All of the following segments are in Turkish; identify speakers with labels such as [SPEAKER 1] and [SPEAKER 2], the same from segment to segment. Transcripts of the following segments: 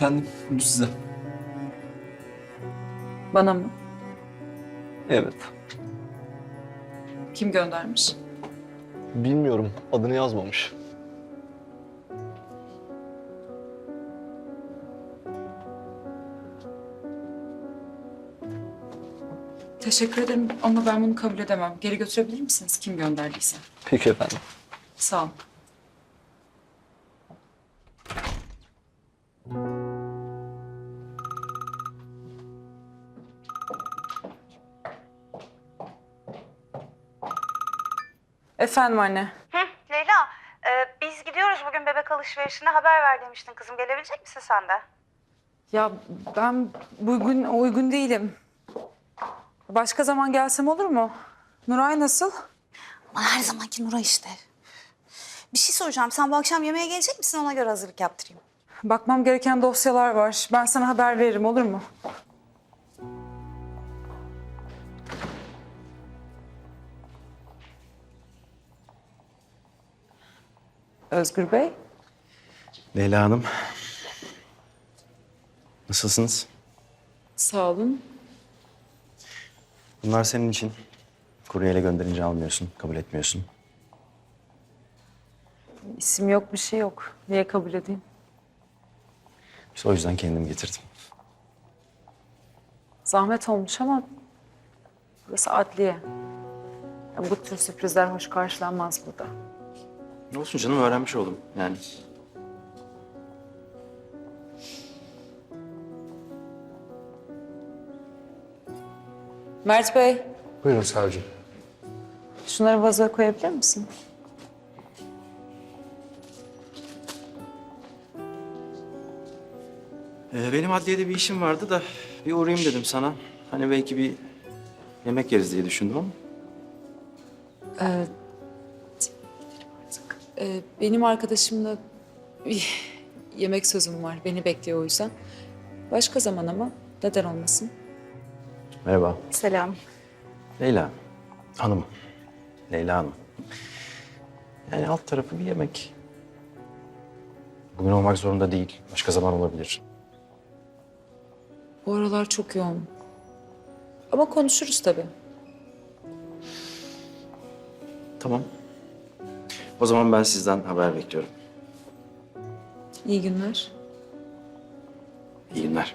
[SPEAKER 1] Efendim bu size.
[SPEAKER 2] Bana mı?
[SPEAKER 1] Evet.
[SPEAKER 2] Kim göndermiş?
[SPEAKER 1] Bilmiyorum. Adını yazmamış.
[SPEAKER 2] Teşekkür ederim ama ben bunu kabul edemem. Geri götürebilir misiniz kim gönderdiyse?
[SPEAKER 1] Peki efendim.
[SPEAKER 2] Sağ ol. Efendim anne.
[SPEAKER 3] Hı, Leyla, e, biz gidiyoruz bugün bebek alışverişine. Haber ver demiştin kızım. Gelebilecek misin sen de?
[SPEAKER 2] Ya ben uygun uygun değilim. Başka zaman gelsem olur mu? Nuray nasıl?
[SPEAKER 3] Ama her zamanki Nura işte. Bir şey soracağım. Sen bu akşam yemeğe gelecek misin? Ona göre hazırlık yaptırayım.
[SPEAKER 2] Bakmam gereken dosyalar var. Ben sana haber veririm olur mu? Özgür Bey.
[SPEAKER 4] Leyla Hanım. Nasılsınız?
[SPEAKER 2] Sağ olun.
[SPEAKER 4] Bunlar senin için. Kuryeyle gönderince almıyorsun, kabul etmiyorsun.
[SPEAKER 2] İsim yok, bir şey yok. Niye kabul edeyim?
[SPEAKER 4] İşte o yüzden kendim getirdim.
[SPEAKER 2] Zahmet olmuş ama burası adliye. Ya bu tür sürprizler hoş karşılanmaz burada.
[SPEAKER 4] Ne olsun canım öğrenmiş oldum yani.
[SPEAKER 2] Mert Bey,
[SPEAKER 5] Buyurun savcım.
[SPEAKER 2] şunları vazoya koyabilir misin?
[SPEAKER 4] Ee, benim adliyede bir işim vardı da bir uğrayayım dedim sana. Hani belki bir yemek yeriz diye düşündüm ama.
[SPEAKER 2] Ee, benim arkadaşımla bir yemek sözüm var. Beni bekliyor o yüzden. Başka zaman ama neden olmasın?
[SPEAKER 4] Merhaba.
[SPEAKER 3] Selam.
[SPEAKER 4] Leyla. Hanım. Leyla Hanım. Yani alt tarafı bir yemek. Bugün olmak zorunda değil. Başka zaman olabilir.
[SPEAKER 2] Bu aralar çok yoğun. Ama konuşuruz tabii.
[SPEAKER 4] Tamam. O zaman ben sizden haber bekliyorum.
[SPEAKER 2] İyi günler.
[SPEAKER 4] İyi günler.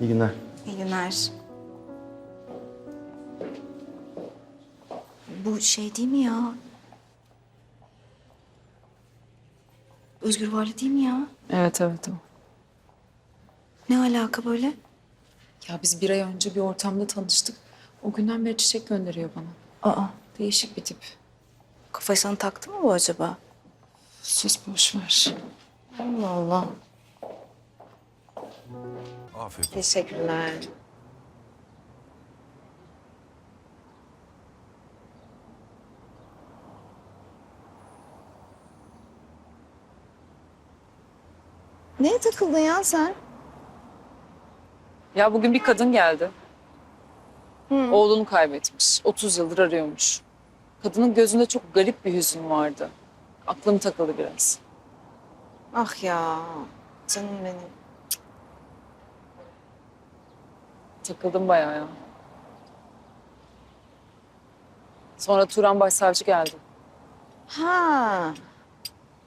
[SPEAKER 4] İyi günler.
[SPEAKER 3] İyi günler. Bu şey değil mi ya? Özgür Varlı değil mi ya?
[SPEAKER 2] Evet evet o.
[SPEAKER 3] Ne alaka böyle?
[SPEAKER 2] Ya biz bir ay önce bir ortamda tanıştık. O günden beri çiçek gönderiyor bana.
[SPEAKER 3] Aa,
[SPEAKER 2] Değişik bir tip.
[SPEAKER 3] Kafayı sana taktı mı bu acaba?
[SPEAKER 2] Sus boş ver.
[SPEAKER 3] Allah Allah.
[SPEAKER 5] Afiyet
[SPEAKER 3] Teşekkürler. Neye takıldın ya sen?
[SPEAKER 2] Ya bugün bir kadın geldi. Oğlunu kaybetmiş. 30 yıldır arıyormuş. Kadının gözünde çok garip bir hüzün vardı. Aklım takıldı biraz.
[SPEAKER 3] Ah ya, canım benim.
[SPEAKER 2] Takıldım bayağı ya. Sonra Turan Başsavcı geldi.
[SPEAKER 3] Ha,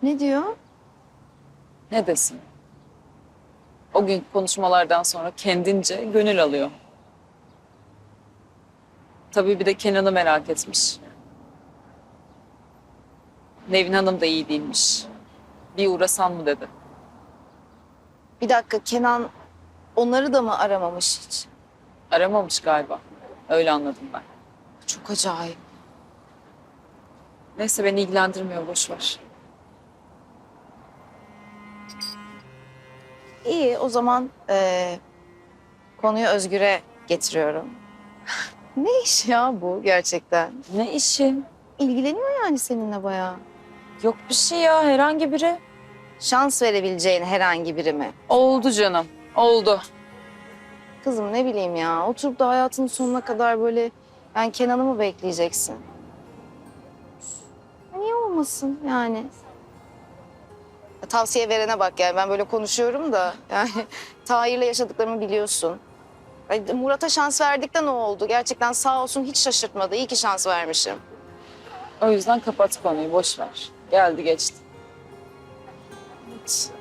[SPEAKER 3] ne diyor?
[SPEAKER 2] Ne desin? O gün konuşmalardan sonra kendince gönül alıyor. Tabii bir de Kenan'ı merak etmiş. Nevin Hanım da iyi değilmiş. Bir uğrasan mı dedi.
[SPEAKER 3] Bir dakika, Kenan onları da mı aramamış hiç?
[SPEAKER 2] Aramamış galiba. Öyle anladım ben.
[SPEAKER 3] Çok acayip.
[SPEAKER 2] Neyse beni ilgilendirmiyor boş ver.
[SPEAKER 3] İyi, o zaman eee, konuyu Özgür'e getiriyorum. ne iş ya bu gerçekten?
[SPEAKER 2] Ne işi?
[SPEAKER 3] İlgileniyor yani seninle bayağı.
[SPEAKER 2] Yok bir şey ya herhangi biri.
[SPEAKER 3] Şans verebileceğin herhangi biri mi?
[SPEAKER 2] Oldu canım. Oldu.
[SPEAKER 3] Kızım ne bileyim ya, oturup da hayatının sonuna kadar böyle yani Kenan'ı mı bekleyeceksin? Niye olmasın yani? Tavsiye verene bak yani ben böyle konuşuyorum da yani Tahir'le yaşadıklarımı biliyorsun. Ay, Murat'a şans verdik de ne oldu? Gerçekten sağ olsun hiç şaşırtmadı. İyi ki şans vermişim.
[SPEAKER 2] O yüzden kapat konuyu, boş ver. Geldi geçti.
[SPEAKER 3] Evet.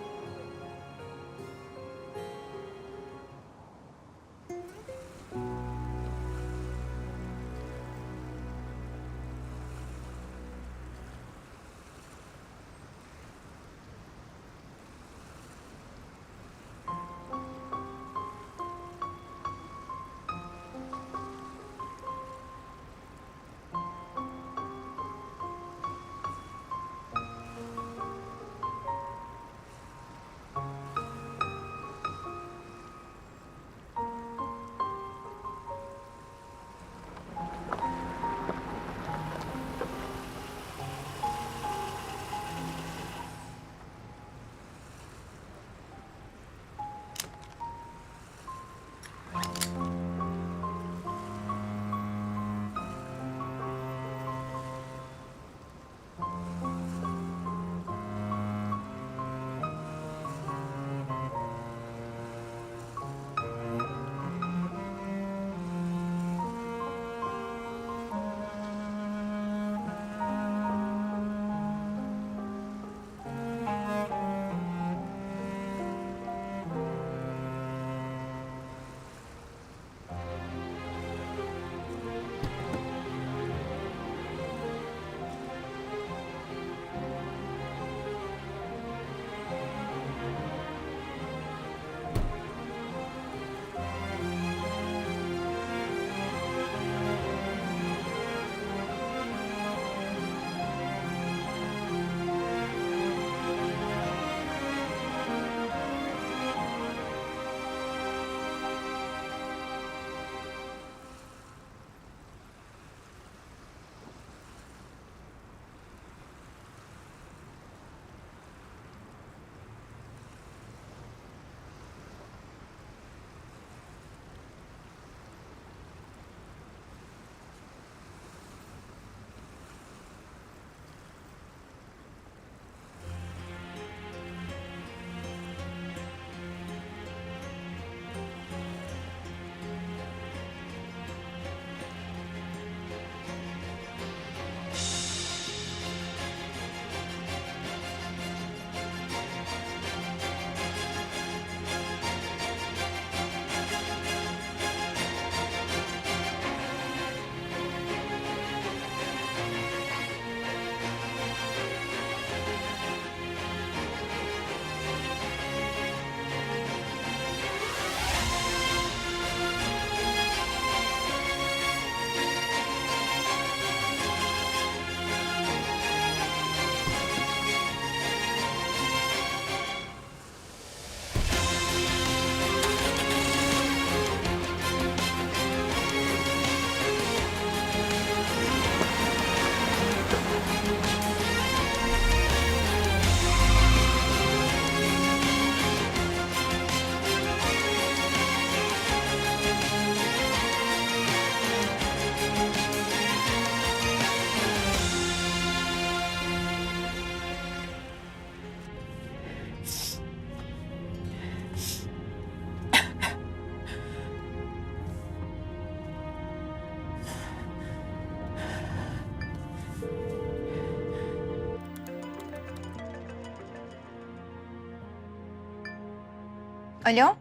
[SPEAKER 3] Alo?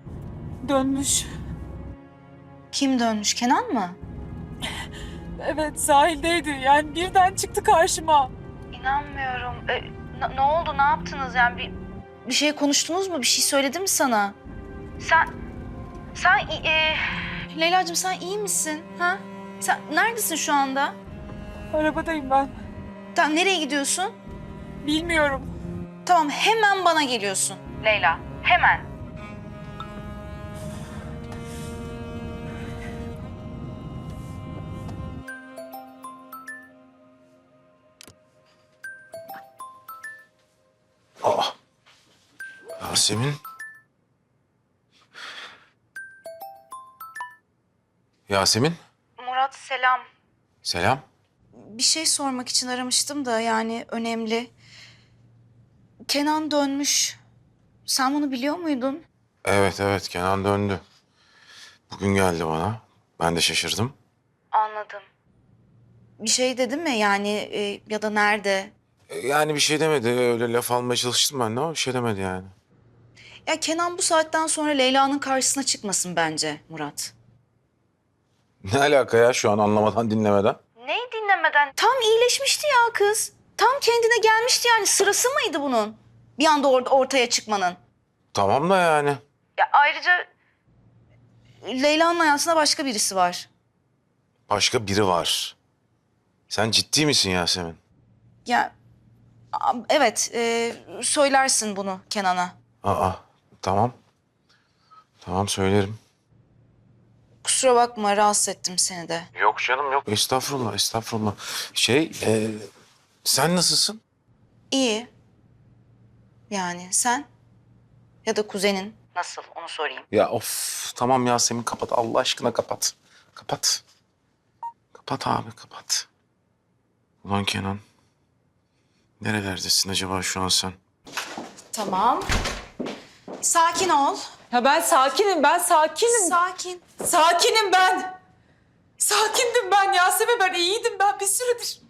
[SPEAKER 6] Dönmüş.
[SPEAKER 3] Kim dönmüş? Kenan mı?
[SPEAKER 6] Evet sahildeydi. Yani birden çıktı karşıma.
[SPEAKER 3] İnanmıyorum. E, ne oldu? Ne yaptınız yani? Bir, bir şey konuştunuz mu? Bir şey söyledi mi sana? Sen... Sen... E, Leyla'cığım sen iyi misin? Ha? Sen neredesin şu anda?
[SPEAKER 6] Arabadayım ben.
[SPEAKER 3] Tamam nereye gidiyorsun?
[SPEAKER 6] Bilmiyorum.
[SPEAKER 3] Tamam hemen bana geliyorsun. Leyla hemen.
[SPEAKER 5] Yasemin. Yasemin.
[SPEAKER 3] Murat selam.
[SPEAKER 5] Selam.
[SPEAKER 3] Bir şey sormak için aramıştım da yani önemli. Kenan dönmüş. Sen bunu biliyor muydun?
[SPEAKER 5] Evet evet Kenan döndü. Bugün geldi bana. Ben de şaşırdım.
[SPEAKER 3] Anladım. Bir şey dedi mi yani e, ya da nerede?
[SPEAKER 5] E, Yani bir şey demedi. Öyle laf almaya çalıştım ben de ama bir şey demedi yani.
[SPEAKER 3] Ya Kenan bu saatten sonra Leyla'nın karşısına çıkmasın bence Murat.
[SPEAKER 5] Ne alaka ya şu an anlamadan dinlemeden?
[SPEAKER 3] Neyi dinlemeden? Tam iyileşmişti ya kız. Tam kendine gelmişti yani. Sırası mıydı bunun? Bir anda or- ortaya çıkmanın.
[SPEAKER 5] Tamam da yani.
[SPEAKER 3] Ya ayrıca Leyla'nın hayatında başka birisi var.
[SPEAKER 5] Başka biri var. Sen ciddi misin Yasemin?
[SPEAKER 3] Ya evet e, söylersin bunu Kenan'a.
[SPEAKER 5] Aa tamam. Tamam söylerim.
[SPEAKER 3] Kusura bakma rahatsız ettim seni de.
[SPEAKER 5] Yok canım yok. Estağfurullah estağfurullah. Şey e, sen nasılsın?
[SPEAKER 3] İyi. Yani sen ya da kuzenin. Nasıl onu sorayım.
[SPEAKER 5] Ya of tamam Yasemin kapat Allah aşkına kapat. Kapat. Kapat abi kapat. Ulan Kenan. Nerelerdesin acaba şu an sen?
[SPEAKER 3] Tamam. Sakin ol.
[SPEAKER 2] Ya ben sakinim, ben sakinim.
[SPEAKER 3] Sakin.
[SPEAKER 2] Sakinim ben. Sakindim ben Yasemin, ben iyiydim ben bir süredir.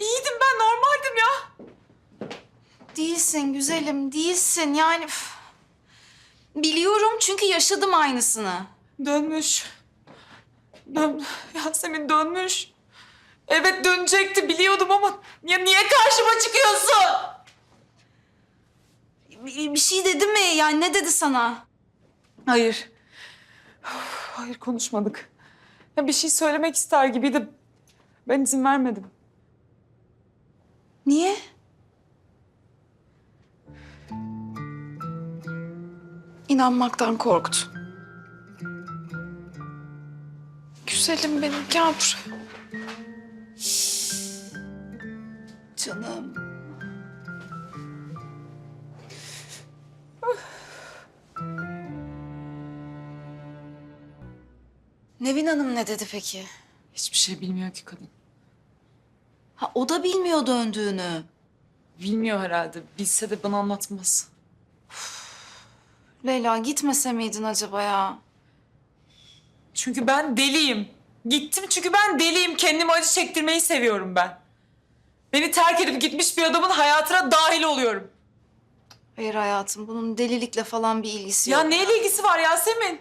[SPEAKER 2] İyiydim ben, normaldim ya.
[SPEAKER 3] Değilsin güzelim, değilsin. Yani üf. biliyorum çünkü yaşadım aynısını.
[SPEAKER 2] Dönmüş. Dön Yasemin dönmüş. Evet dönecekti biliyordum ama ya niye karşıma çıkıyorsun?
[SPEAKER 3] Bir, şey dedi mi? Yani ne dedi sana?
[SPEAKER 2] Hayır. Üf, Hayır konuşmadık. Ya bir şey söylemek ister gibiydi. Ben izin vermedim.
[SPEAKER 3] Niye? İnanmaktan korktu. Güzelim benim gel buraya. Canım. Nevin Hanım ne dedi peki?
[SPEAKER 2] Hiçbir şey bilmiyor ki kadın.
[SPEAKER 3] Ha o da bilmiyor döndüğünü.
[SPEAKER 2] Bilmiyor herhalde. Bilse de bana anlatmaz.
[SPEAKER 3] Leyla gitmese miydin acaba ya?
[SPEAKER 2] Çünkü ben deliyim. Gittim çünkü ben deliyim. Kendime acı çektirmeyi seviyorum ben. Beni terk edip gitmiş bir adamın hayatına dahil oluyorum.
[SPEAKER 3] Hayır hayatım bunun delilikle falan bir ilgisi
[SPEAKER 2] Ya
[SPEAKER 3] yok.
[SPEAKER 2] neyle ilgisi var Yasemin?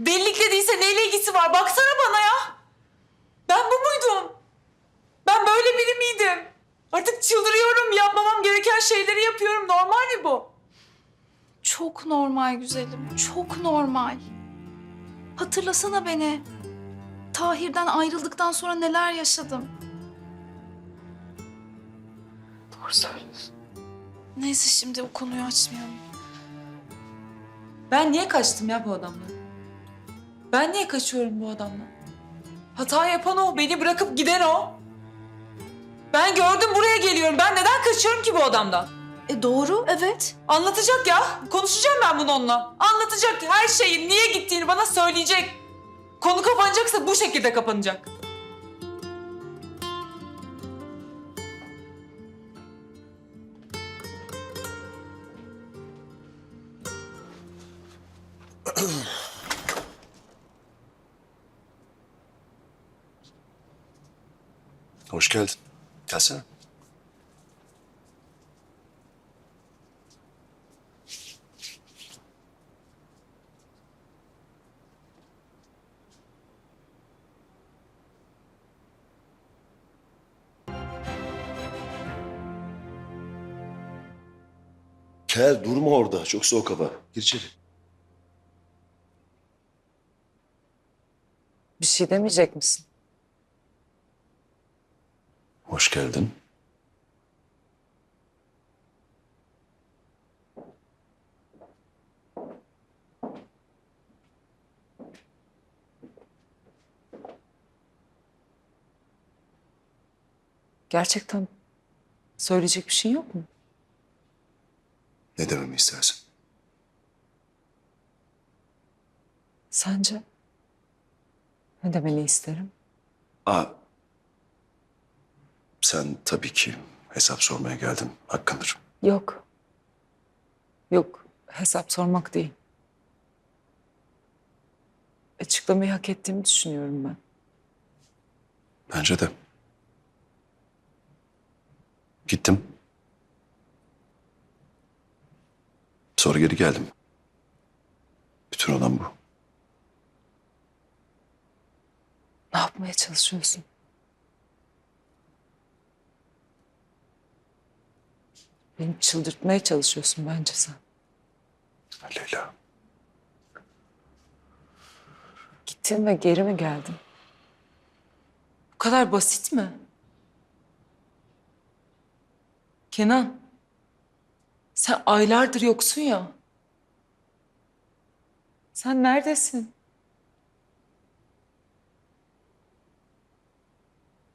[SPEAKER 2] Delilikle değilse neyle ilgisi var? Baksana bana ya. Ben bu muydum? Ben böyle biri miydim? Artık çıldırıyorum. Yapmamam gereken şeyleri yapıyorum. Normal mi bu?
[SPEAKER 3] Çok normal güzelim, çok normal. Hatırlasana beni. Tahir'den ayrıldıktan sonra neler yaşadım.
[SPEAKER 2] Doğru söylüyorsun.
[SPEAKER 3] Neyse şimdi o konuyu açmayalım.
[SPEAKER 2] Ben niye kaçtım ya bu adamdan? Ben niye kaçıyorum bu adamdan? Hata yapan o, beni bırakıp giden o. Ben gördüm buraya geliyorum. Ben neden kaçıyorum ki bu adamdan?
[SPEAKER 3] E doğru, evet.
[SPEAKER 2] Anlatacak ya. Konuşacağım ben bunu onunla. Anlatacak her şeyin niye gittiğini bana söyleyecek. Konu kapanacaksa bu şekilde kapanacak.
[SPEAKER 7] Hoş geldin. Gelsene. Kel durma orada. Çok soğuk hava. Gir içeri.
[SPEAKER 8] Bir şey demeyecek misin?
[SPEAKER 7] Hoş geldin.
[SPEAKER 8] Gerçekten söyleyecek bir şey yok mu?
[SPEAKER 7] Ne dememi istersin?
[SPEAKER 8] Sence? Ne demeni isterim?
[SPEAKER 7] Aa, sen tabii ki hesap sormaya geldin. Hakkındır.
[SPEAKER 8] Yok.
[SPEAKER 2] Yok, hesap sormak değil. Açıklamayı hak ettiğimi düşünüyorum ben.
[SPEAKER 7] Bence de. Gittim. Sonra geri geldim. Bütün olan bu.
[SPEAKER 2] Ne yapmaya çalışıyorsun? Beni çıldırtmaya çalışıyorsun bence sen.
[SPEAKER 7] Leyla.
[SPEAKER 2] Gittin ve geri mi geldin? Bu kadar basit mi? Kenan, sen aylardır yoksun ya. Sen neredesin?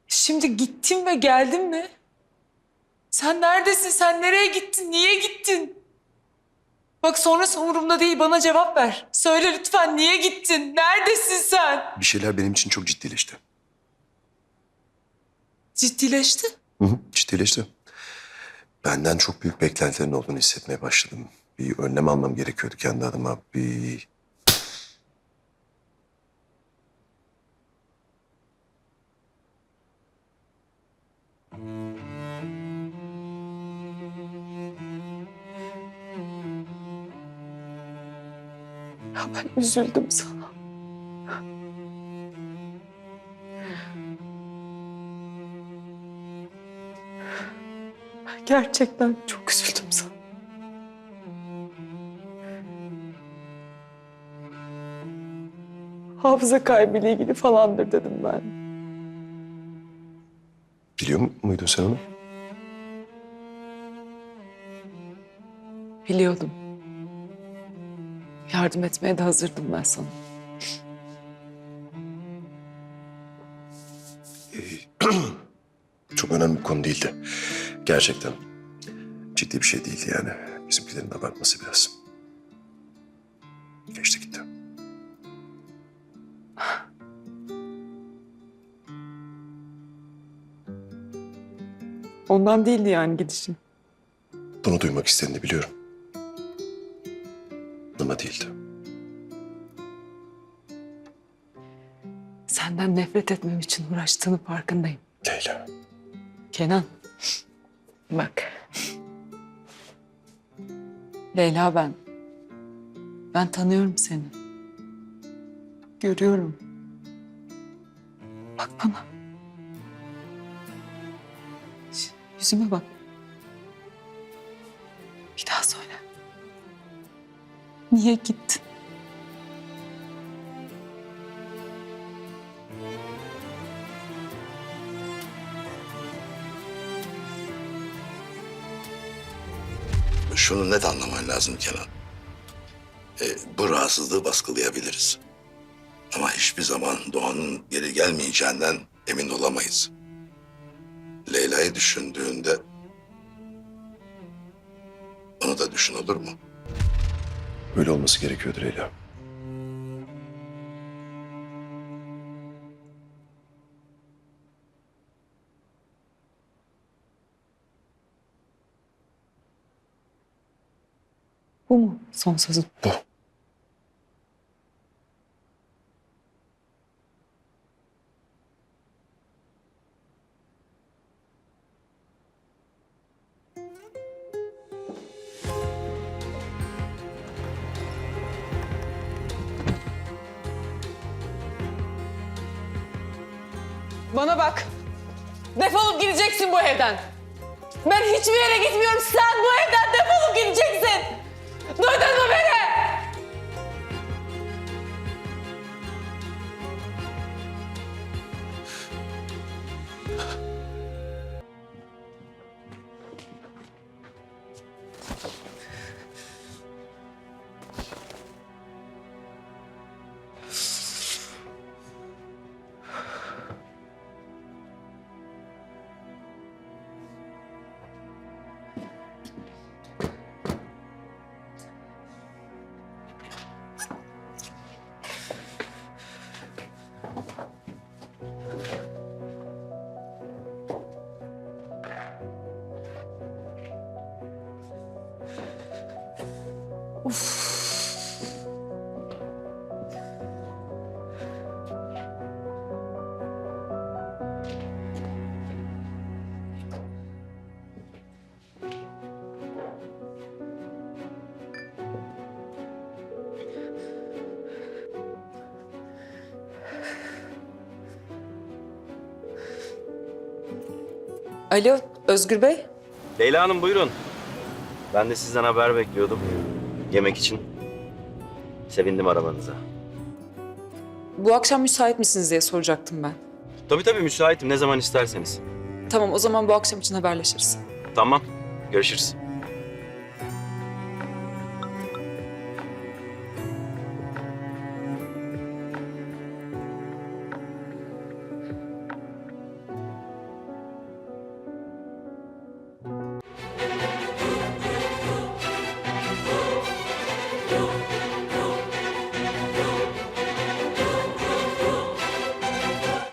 [SPEAKER 2] Şimdi gittin ve geldin mi? Sen neredesin? Sen nereye gittin? Niye gittin? Bak sonrası umurumda değil. Bana cevap ver. Söyle lütfen niye gittin? Neredesin sen?
[SPEAKER 7] Bir şeyler benim için çok ciddileşti.
[SPEAKER 2] Ciddileşti.
[SPEAKER 7] Hı hı, ciddileşti. Benden çok büyük beklentilerin olduğunu hissetmeye başladım. Bir önlem almam gerekiyordu kendi adıma. Bir
[SPEAKER 2] Ya ben üzüldüm sana. Gerçekten çok üzüldüm sana. Hafıza kaybıyla ilgili falandır dedim ben.
[SPEAKER 7] biliyor muydun sen onu?
[SPEAKER 2] Biliyordum. Yardım etmeye de hazırdım ben sana.
[SPEAKER 7] Çok önemli bir konu değildi. Gerçekten. Ciddi bir şey değildi yani. Bizimkilerin abartması biraz. Geçti gitti.
[SPEAKER 2] Ondan değildi yani gidişin.
[SPEAKER 7] Bunu duymak istediğini biliyorum. Ama değildi.
[SPEAKER 2] Senden nefret etmem için uğraştığını farkındayım.
[SPEAKER 7] Leyla.
[SPEAKER 2] Kenan. Bak. Leyla ben. Ben tanıyorum seni. Görüyorum. Bak bana. Yüzüme bak. Niye gittin?
[SPEAKER 9] Şunu net anlaman lazım Kenan. E, bu rahatsızlığı baskılayabiliriz. Ama hiçbir zaman Doğan'ın geri gelmeyeceğinden emin olamayız. Leyla'yı düşündüğünde onu da düşün olur mu?
[SPEAKER 7] Öyle olması gerekiyordu Leyla.
[SPEAKER 2] Bu mu son sözün?
[SPEAKER 7] Bu.
[SPEAKER 6] Bana bak. Defolup gideceksin bu evden. Ben hiçbir yere gitmiyorum. Sen bu evden defolup gideceksin. Duydun mu beni?
[SPEAKER 2] Alo Özgür Bey.
[SPEAKER 4] Leyla Hanım buyurun. Ben de sizden haber bekliyordum. Yemek için. Sevindim arabanıza.
[SPEAKER 2] Bu akşam müsait misiniz diye soracaktım ben.
[SPEAKER 4] Tabii tabii müsaitim ne zaman isterseniz.
[SPEAKER 2] Tamam o zaman bu akşam için haberleşiriz.
[SPEAKER 4] Tamam. Görüşürüz.